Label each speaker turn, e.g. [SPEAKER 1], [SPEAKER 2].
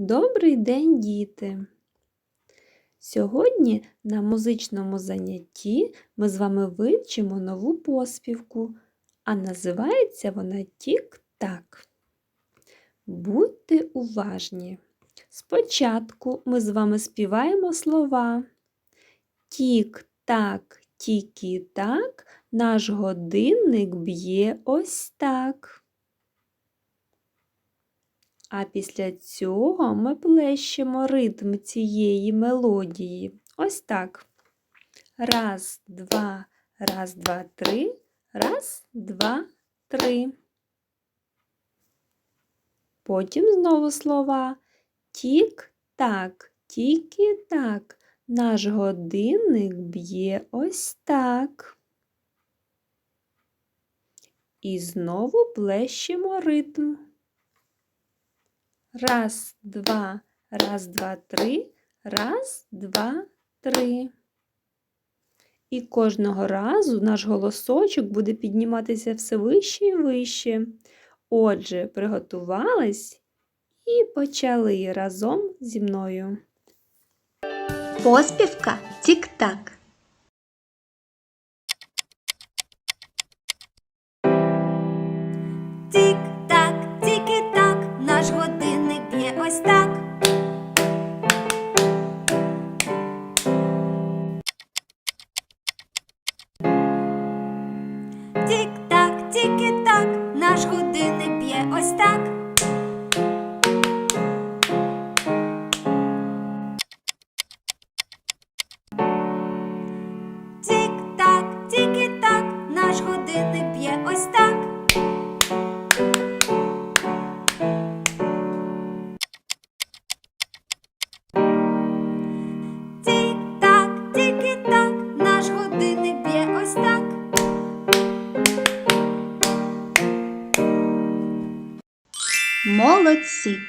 [SPEAKER 1] Добрий день, діти! Сьогодні на музичному занятті ми з вами вивчимо нову поспівку, а називається вона Тік-так. Будьте уважні. Спочатку ми з вами співаємо слова. Тік-так, тікі-так, наш годинник б'є ось так. А після цього ми плещемо ритм цієї мелодії. Ось так. Раз, два, раз, два, три. Раз, два, три. Потім знову слова. Тік-так, тільки-так. Наш годинник б'є ось так. І знову плещемо ритм. Раз, два, раз, два, три, раз, два, три. І кожного разу наш голосочок буде підніматися все вище і вище. Отже, приготувались і почали разом зі мною.
[SPEAKER 2] Поспівка тік-так. Тік-так, тільки-так, наш годинник б'є ось так. Тік-так, тільки-так, наш годинник б'є ось так. Молодці!